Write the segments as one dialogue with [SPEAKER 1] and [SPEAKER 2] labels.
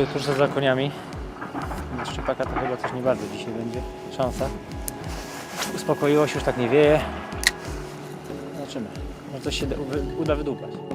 [SPEAKER 1] długo tuż za zakoniami. Na szczepaka to chyba coś nie bardzo dzisiaj będzie szansa. Uspokoiło się, już tak nie wieje. Zobaczymy. Może coś się uda wydupać.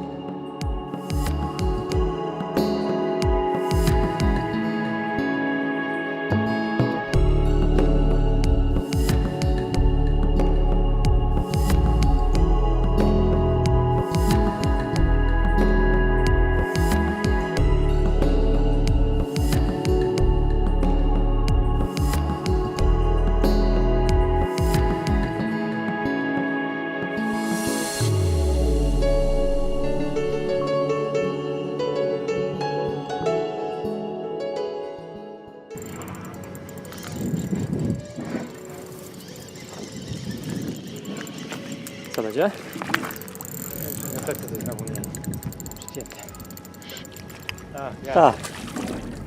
[SPEAKER 1] Tak, ja.
[SPEAKER 2] Tak,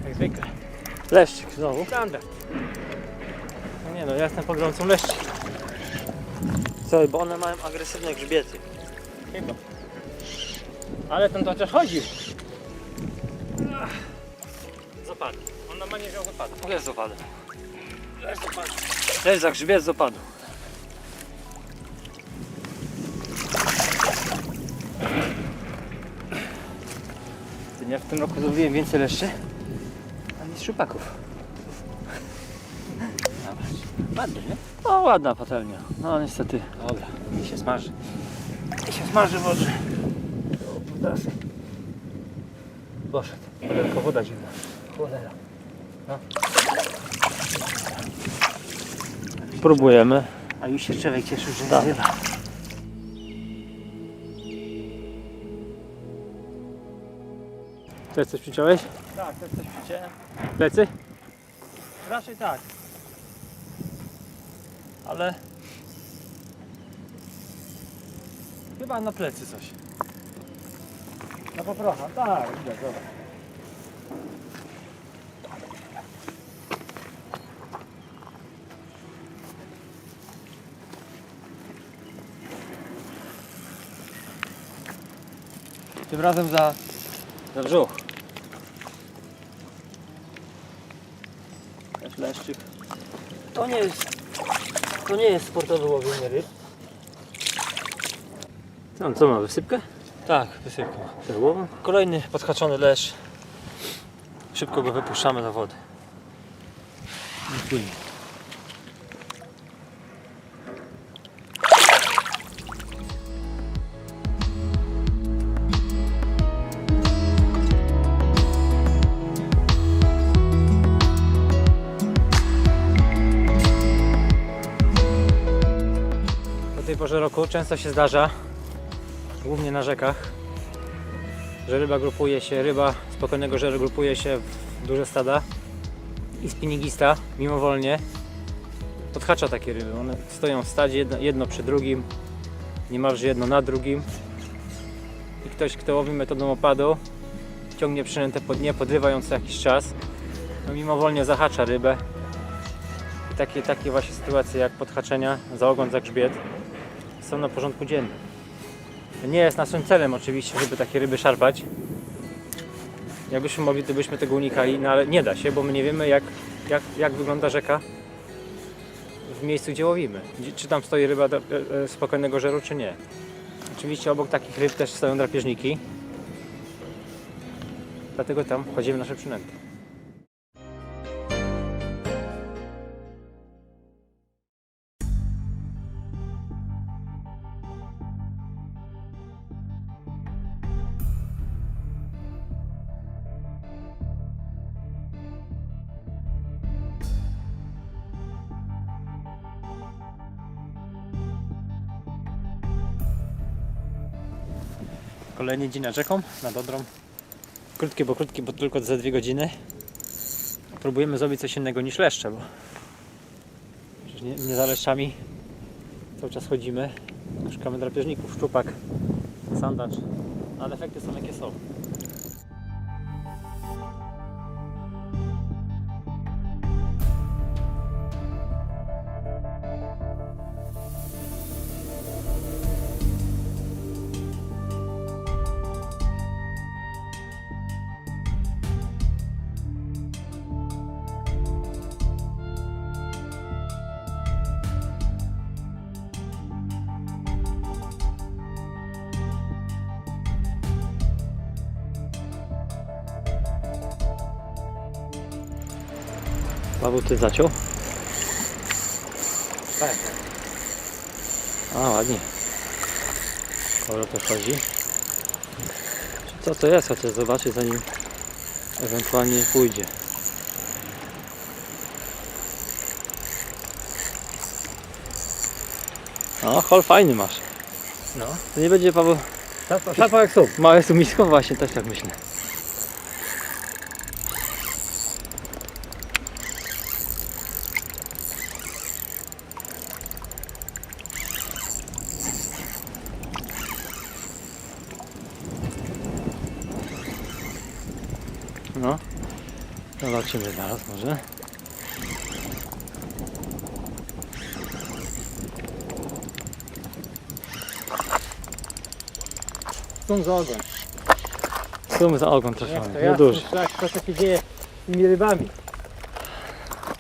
[SPEAKER 1] Jak zwykle.
[SPEAKER 2] leszczyk znowu.
[SPEAKER 1] Standard. No nie no, ja jestem pogromcą leszczy.
[SPEAKER 2] Słuchaj, bo one mają agresywne grzbiety.
[SPEAKER 1] Chyba. Ale ten to chociaż chodził. Zapadł. On normalnie wziął zapadł.
[SPEAKER 2] Jest z opadu.
[SPEAKER 1] Leszcz zapadł.
[SPEAKER 2] Jest za grzbiet z opadu.
[SPEAKER 1] Ja w tym roku złowiłem więcej leszczy, a nie szczupaków. Dobra. Ładnie, nie?
[SPEAKER 2] O, ładna patelnia. No niestety.
[SPEAKER 1] Dobra, mi się smaży. Mi się smaży wodzie. Teraz. Poszedł. Tylko woda zimna. Cholera. No.
[SPEAKER 2] Próbujemy.
[SPEAKER 1] A już się człowiek cieszył, że
[SPEAKER 2] Tak.
[SPEAKER 1] jest Też coś przyciąłeś?
[SPEAKER 2] Tak, to coś przycięłem.
[SPEAKER 1] Plecy?
[SPEAKER 2] Raczej tak. Ale
[SPEAKER 1] Chyba na plecy coś.
[SPEAKER 2] na poprocha, tak, widać, dobra.
[SPEAKER 1] Tym razem za, za brzuch.
[SPEAKER 2] Leszczyk. To nie jest, to nie jest sportowe łowienie ryb.
[SPEAKER 1] Tam co ma, wysypkę?
[SPEAKER 2] Tak, wysypką.
[SPEAKER 1] Perłową? Kolejny podhaczony leszcz. Szybko go wypuszczamy do wody. Płynie. Często się zdarza, głównie na rzekach, że ryba grupuje się, ryba spokojnego żeru grupuje się w duże stada i spinningista mimowolnie podhacza takie ryby. One stoją w stadzie jedno, jedno przy drugim, niemalże jedno na drugim i ktoś, kto łowi metodą opadu ciągnie przynętę po dnie, podrywając jakiś czas, no mimowolnie zahacza rybę. Takie, takie właśnie sytuacje jak podhaczenia za ogon, za grzbiet są na porządku dziennym. Nie jest naszym celem oczywiście, żeby takie ryby szarpać. Jakbyśmy mogli, to byśmy tego unikali, no ale nie da się, bo my nie wiemy jak, jak, jak wygląda rzeka w miejscu, gdzie łowimy. Czy tam stoi ryba e, e, spokojnego żeru, czy nie. Oczywiście obok takich ryb też stoją drapieżniki. Dlatego tam chodzimy nasze przynęty. Kolejny dzień nad rzeką, nad Odrą. Krótkie, bo krótkie, bo tylko za dwie godziny. Próbujemy zrobić coś innego niż leszcze, bo przecież nie, nie za leszczami cały czas chodzimy. Szukamy drapieżników, szczupak, sandacz, ale efekty są jakie są. Paweł, ty zaciął?
[SPEAKER 2] Tak.
[SPEAKER 1] A, ładnie. Dobra, to chodzi. Co to jest? Chociaż zobaczę zanim ewentualnie pójdzie. O, hol fajny masz.
[SPEAKER 2] No.
[SPEAKER 1] To nie będzie Paweł
[SPEAKER 2] Szapa jak są.
[SPEAKER 1] małe sumisko? Właśnie, też tak myślę. No, może.
[SPEAKER 2] Są za ogon.
[SPEAKER 1] Sum za ogon
[SPEAKER 2] to
[SPEAKER 1] no duży.
[SPEAKER 2] Tak, to co się dzieje z tymi rybami.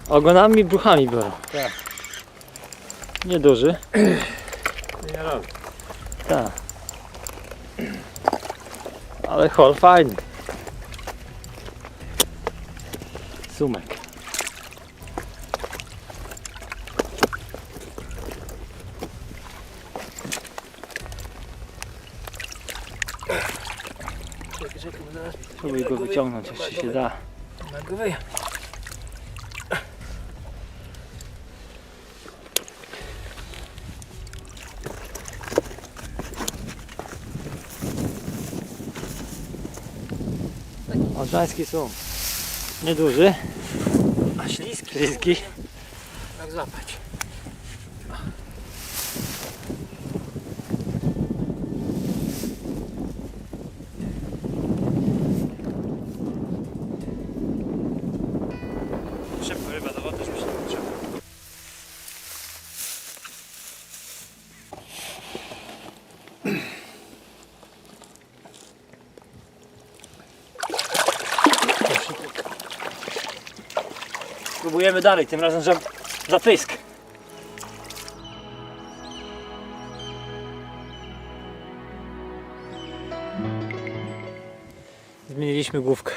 [SPEAKER 1] Ogonami, brzuchami biorą.
[SPEAKER 2] Tak.
[SPEAKER 1] Nieduży.
[SPEAKER 2] Nie robię.
[SPEAKER 1] Tak. Ale hol fajny. Sumek. Spróbuj go wyciągnąć, jeszcze się da.
[SPEAKER 2] na wyjechać.
[SPEAKER 1] Odrzański sum. Nieduży.
[SPEAKER 2] A śliski.
[SPEAKER 1] Śliski.
[SPEAKER 2] Jak złapać?
[SPEAKER 1] Szybko ryba do wody, żeby się nie potrzeba.
[SPEAKER 2] Spróbujemy dalej, tym razem za, za pysk.
[SPEAKER 1] Zmieniliśmy główkę.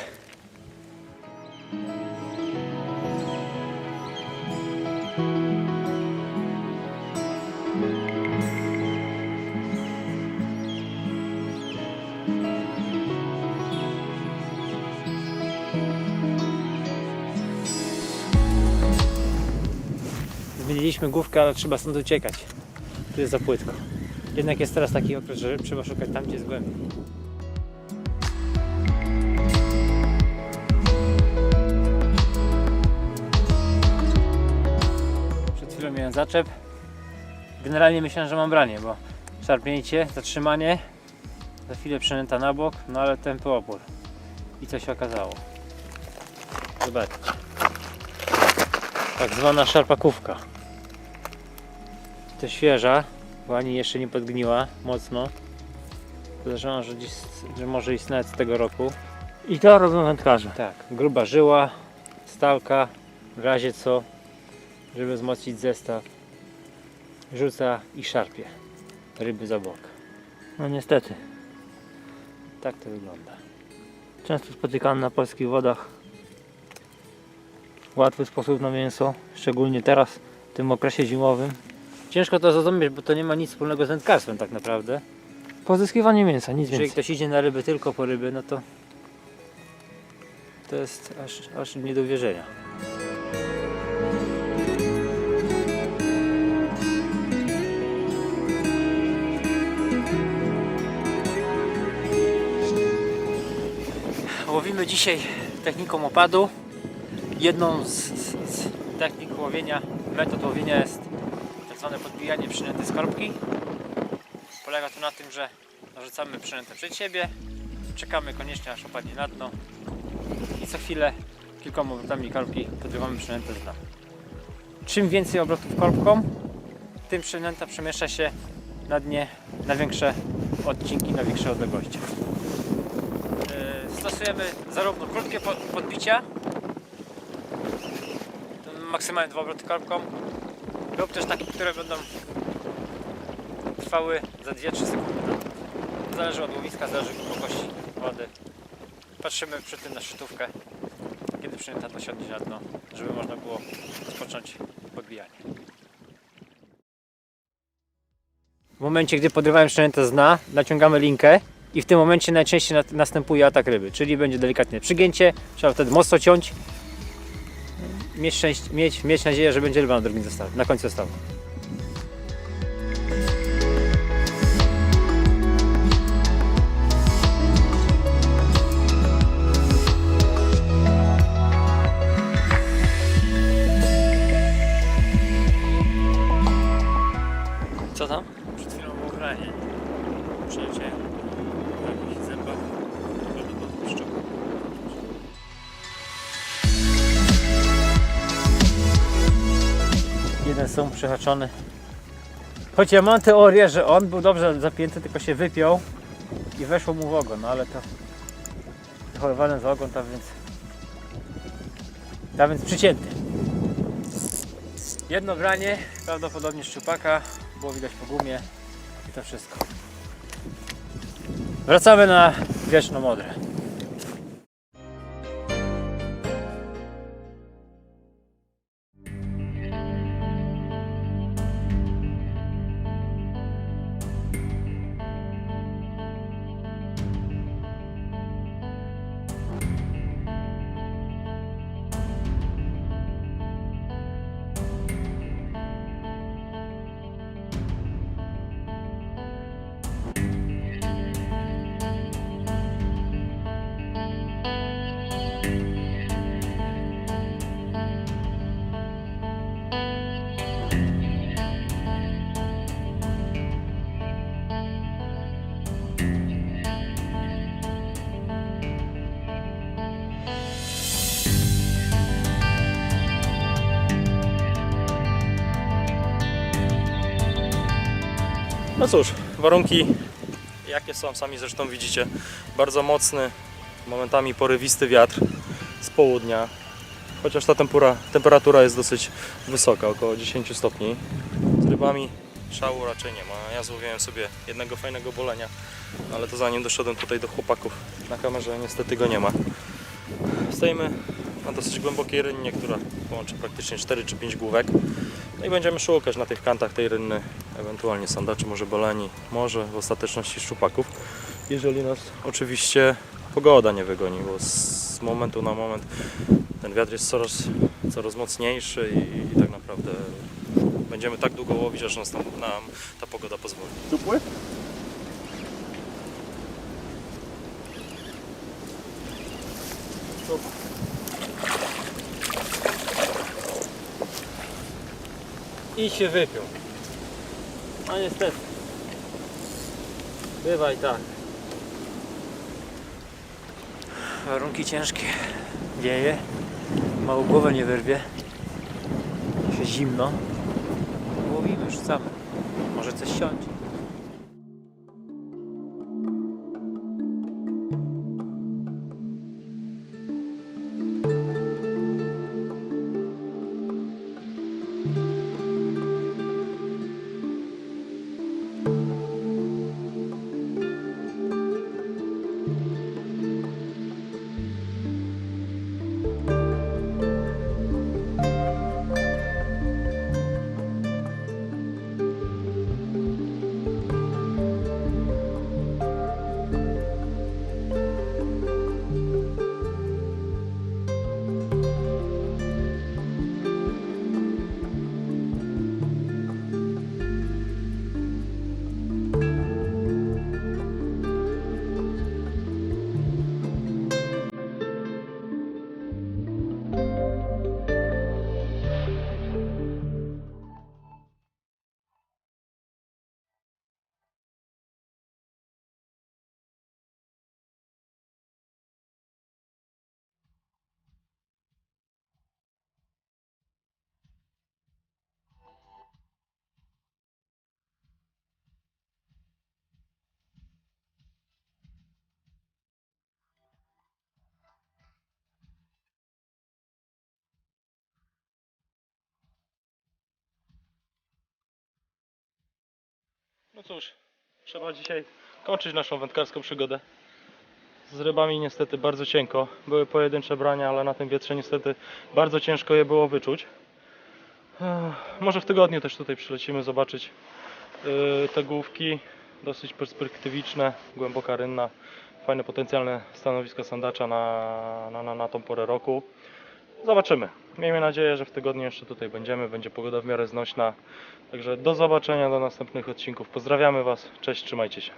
[SPEAKER 1] Zmieniliśmy główkę, ale trzeba stąd uciekać. Tu jest za płytko. Jednak jest teraz taki okres, że trzeba szukać tam, gdzie jest głębiej. Przed chwilą miałem zaczep. Generalnie myślałem, że mam branie, bo szarpnięcie, zatrzymanie, za chwilę przynęta na bok, no ale tępy opór. I co się okazało? Zobaczcie. Tak zwana szarpakówka. To świeża, bo ani jeszcze nie podgniła mocno. Podejrzewam, że, dziś, że może nawet z tego roku.
[SPEAKER 2] I to robią wędkarze.
[SPEAKER 1] Tak, gruba żyła, stalka, w razie co, żeby wzmocnić zestaw, rzuca i szarpie ryby za bok.
[SPEAKER 2] No niestety.
[SPEAKER 1] Tak to wygląda.
[SPEAKER 2] Często spotykany na polskich wodach. Łatwy sposób na mięso, szczególnie teraz, w tym okresie zimowym.
[SPEAKER 1] Ciężko to zrozumieć, bo to nie ma nic wspólnego z wędkarstwem tak naprawdę.
[SPEAKER 2] Pozyskiwanie mięsa, nic
[SPEAKER 1] Jeżeli
[SPEAKER 2] więcej.
[SPEAKER 1] ktoś idzie na ryby tylko po ryby, no to to jest aż, aż nie do wierzenia. Łowimy dzisiaj techniką opadu. Jedną z, z, z technik łowienia, metod łowienia jest zwane podbijanie przynęty z korbki. Polega to na tym, że narzucamy przynętę przed siebie, czekamy koniecznie aż opadnie na dno i co chwilę kilkoma obrotami korbki podrywamy przynętę z dna. Czym więcej obrotów korbką, tym przynęta przemieszcza się na dnie na większe odcinki, na większe odległości. Yy, Stosujemy zarówno krótkie po- podbicia, maksymalnie dwa obroty korbką, lub też takie, które będą trwały za 2-3 sekundy. Zależy od łowiska, zależy od głębokości wody. Patrzymy przy tym na szczytówkę, kiedy przynęta dosiądzie na dno żeby można było rozpocząć podbijanie. W momencie, gdy podrywałem szczętę z dna, naciągamy linkę i w tym momencie najczęściej następuje atak ryby, czyli będzie delikatne przygięcie, trzeba wtedy mocno ciąć, mieć, mieć, mieć nadzieję, że będzie ryba na drugim zestawie, na końcu zestawu. Są przehaczony. Choć ja mam teorię, że on był dobrze zapięty, tylko się wypiął i weszło mu w ogon, no ale to chorowany za ogon, tam więc tam więc przycięty. Jedno granie, prawdopodobnie szczupaka, było widać po gumie i to wszystko. Wracamy na wieczno modre.
[SPEAKER 3] No cóż, warunki jakie są, sami zresztą widzicie. Bardzo mocny, momentami porywisty wiatr z południa. Chociaż ta tempura, temperatura jest dosyć wysoka, około 10 stopni. Z rybami szału raczej nie ma. Ja złowiłem sobie jednego fajnego bolenia, ale to zanim doszedłem tutaj do chłopaków na kamerze, niestety go nie ma. Stoimy na dosyć głębokiej rynnie, która połączy praktycznie 4 czy 5 główek. No i będziemy szukać na tych kantach tej rynny, ewentualnie sandaczy, może boleni, może w ostateczności szczupaków. Jeżeli nas oczywiście pogoda nie wygoni, bo z momentu na moment ten wiatr jest coraz, coraz mocniejszy i, i tak naprawdę będziemy tak długo łowić, aż nas tam, nam ta pogoda pozwoli.
[SPEAKER 4] Tupły?
[SPEAKER 1] I się wypiął. No niestety. Bywaj tak. Warunki ciężkie. Wieje. Mało głowę nie wyrwie. Się zimno. Łowimy, rzucamy. Może coś siądzie.
[SPEAKER 3] No cóż, trzeba dzisiaj kończyć naszą wędkarską przygodę. z rybami niestety bardzo cienko. Były pojedyncze brania, ale na tym wietrze niestety bardzo ciężko je było wyczuć. Może w tygodniu też tutaj przylecimy zobaczyć yy, te główki. Dosyć perspektywiczne, głęboka rynna. Fajne potencjalne stanowisko sandacza na, na, na, na tą porę roku. Zobaczymy. Miejmy nadzieję, że w tygodniu jeszcze tutaj będziemy. Będzie pogoda w miarę znośna. Także do zobaczenia do następnych odcinków. Pozdrawiamy Was. Cześć, trzymajcie się.